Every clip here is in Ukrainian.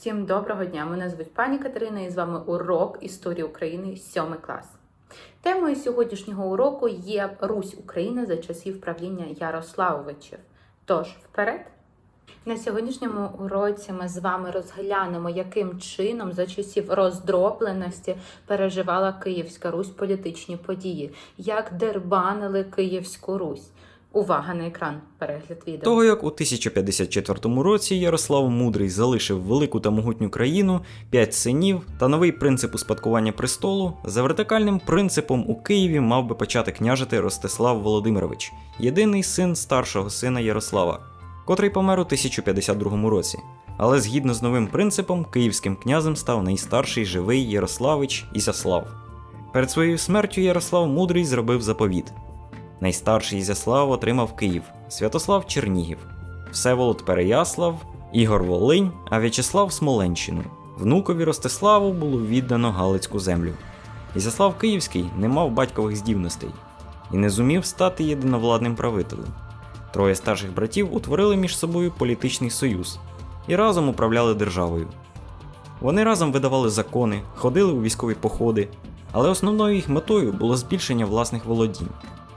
Всім доброго дня! Мене звуть пані Катерина і з вами урок історії України 7 клас. Темою сьогоднішнього уроку є Русь України за часів правління Ярославовичів. Тож, вперед! На сьогоднішньому уроці ми з вами розглянемо, яким чином за часів роздробленості переживала Київська Русь політичні події, як дербанили Київську Русь. Увага на екран, перегляд відео. Того як у 1054 році Ярослав Мудрий залишив велику та могутню країну, п'ять синів та новий принцип успадкування престолу, за вертикальним принципом у Києві мав би почати княжити Ростислав Володимирович, єдиний син старшого сина Ярослава, котрий помер у 1052 році. Але згідно з новим принципом, київським князем став найстарший живий Ярославич Ізяслав. Перед своєю смертю Ярослав Мудрий зробив заповіт. Найстарший Ізяслав отримав Київ, Святослав Чернігів, Всеволод Переяслав, Ігор Волинь, а В'ячеслав Смоленщину. Внукові Ростиславу було віддано Галицьку землю. Ізяслав Київський не мав батькових здібностей і не зумів стати єдиновладним правителем. Троє старших братів утворили між собою політичний союз і разом управляли державою. Вони разом видавали закони, ходили у військові походи, але основною їх метою було збільшення власних володінь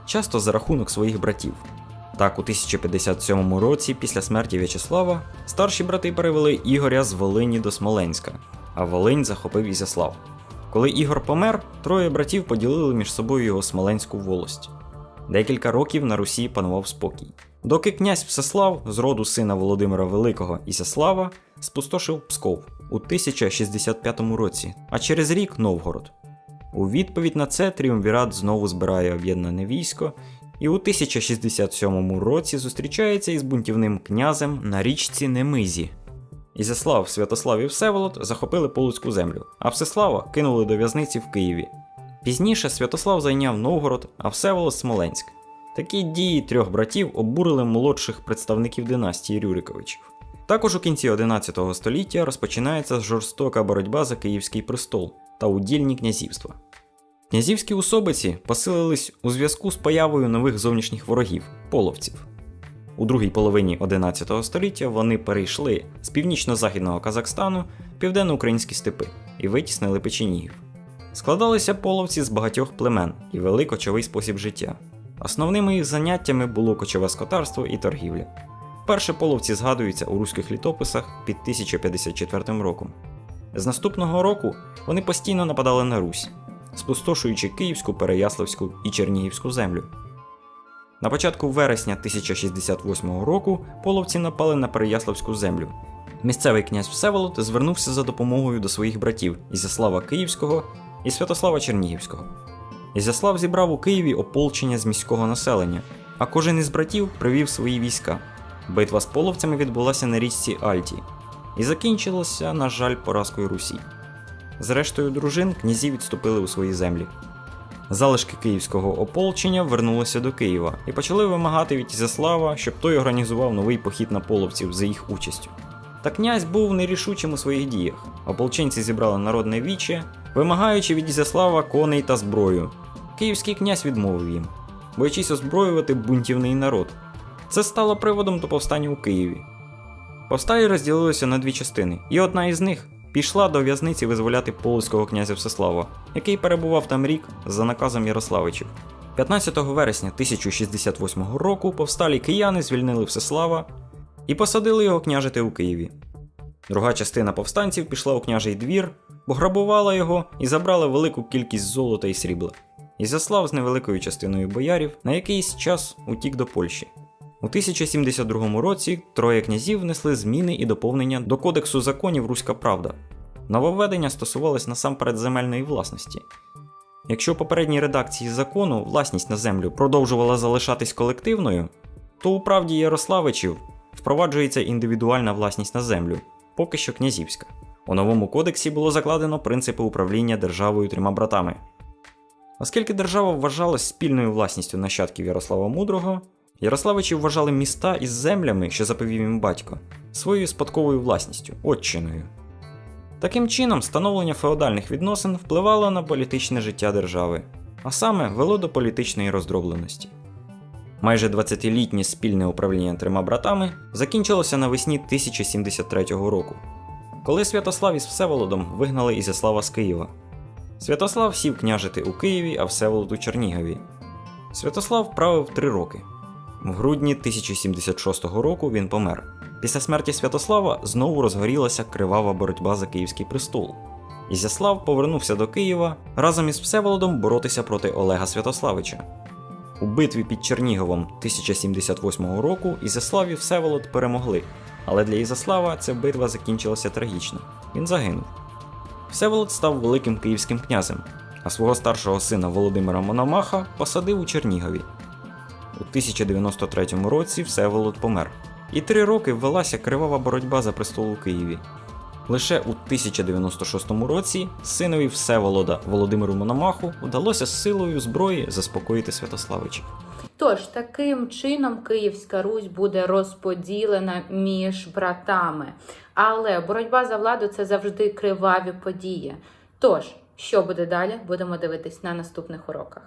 часто за рахунок своїх братів. Так, у 1057 році, після смерті В'ячеслава, старші брати перевели Ігоря з Волині до Смоленська, а Волинь захопив Ізяслав. Коли Ігор помер, троє братів поділили між собою його Смоленську волость. Декілька років на Русі панував спокій. Доки князь Всеслав з роду сина Володимира Великого Ізяслава спустошив Псков у 1065 році, а через рік Новгород. У відповідь на це Тріумвірат знову збирає об'єднане військо і у 1067 році зустрічається із бунтівним князем на річці Немизі. Ізяслав, Святослав і Всеволод захопили Полуцьку землю, а Всеслава кинули до в'язниці в Києві. Пізніше Святослав зайняв Новгород, а Всеволод Смоленськ. Такі дії трьох братів обурили молодших представників династії Рюриковичів. Також у кінці 11 століття розпочинається жорстока боротьба за Київський престол та удільні князівства. Князівські особиці посилились у зв'язку з появою нових зовнішніх ворогів половців. У другій половині 11 століття вони перейшли з північно-західного Казахстану південно-українські степи і витіснили печенігів. Складалися половці з багатьох племен і вели кочовий спосіб життя. Основними їх заняттями було кочове скотарство і торгівля. Перші половці згадуються у руських літописах під 1054 роком. З наступного року вони постійно нападали на Русь, спустошуючи Київську, Переяславську і Чернігівську землю. На початку вересня 1068 року половці напали на Переяславську землю. Місцевий князь Всеволод звернувся за допомогою до своїх братів Ізяслава Київського і Святослава Чернігівського. Ізяслав зібрав у Києві ополчення з міського населення, а кожен із братів привів свої війська. Битва з половцями відбулася на річці Альті і закінчилася, на жаль, поразкою Русі. Зрештою дружин князі відступили у свої землі. Залишки київського ополчення вернулися до Києва і почали вимагати від Ізяслава, щоб той організував новий похід на половців за їх участю. Та князь був нерішучим у своїх діях. Ополченці зібрали народне віче, вимагаючи від Ізяслава коней та зброю. Київський князь відмовив їм, боячись озброювати бунтівний народ. Це стало приводом до повстання у Києві. Повсталі розділилися на дві частини, і одна із них пішла до в'язниці визволяти полоцького князя Всеслава, який перебував там рік за наказом Ярославичів. 15 вересня 1068 року повсталі кияни звільнили Всеслава і посадили його княжити у Києві. Друга частина повстанців пішла у княжий двір, пограбувала його і забрала велику кількість золота і срібла. Ізяслав з невеликою частиною боярів на якийсь час утік до Польщі. У 1072 році троє князів внесли зміни і доповнення до Кодексу законів Руська Правда. Нововведення стосувались насамперед земельної власності. Якщо попередній редакції закону власність на землю продовжувала залишатись колективною, то у правді Ярославичів впроваджується індивідуальна власність на землю, поки що князівська. У новому кодексі було закладено принципи управління державою трьома братами. Оскільки держава вважалась спільною власністю нащадків Ярослава Мудрого, Ярославичі вважали міста із землями, що заповів їм батько, своєю спадковою власністю, отчиною. Таким чином, становлення феодальних відносин впливало на політичне життя держави, а саме вело до політичної роздробленості. Майже 20-літнє спільне управління трьома братами закінчилося навесні 1073 року. коли Святослав із Всеволодом вигнали Ізяслава з Києва. Святослав сів княжити у Києві, а Всеволод у Чернігові. Святослав правив три роки. В грудні 1076 року він помер. Після смерті Святослава знову розгорілася кривава боротьба за київський престол. Ізяслав повернувся до Києва разом із Всеволодом боротися проти Олега Святославича. У битві під Черніговом 1078 року Ізяслав і Всеволод перемогли, але для Ізяслава ця битва закінчилася трагічно. Він загинув. Всеволод став великим київським князем, а свого старшого сина Володимира Мономаха посадив у Чернігові. У 1093 році Всеволод помер, і три роки велася кривава боротьба за престол у Києві. Лише у 1096 році синові Всеволода Володимиру Мономаху вдалося силою зброї заспокоїти Святославичів. Тож таким чином Київська Русь буде розподілена між братами. Але боротьба за владу це завжди криваві події. Тож, що буде далі, будемо дивитись на наступних уроках.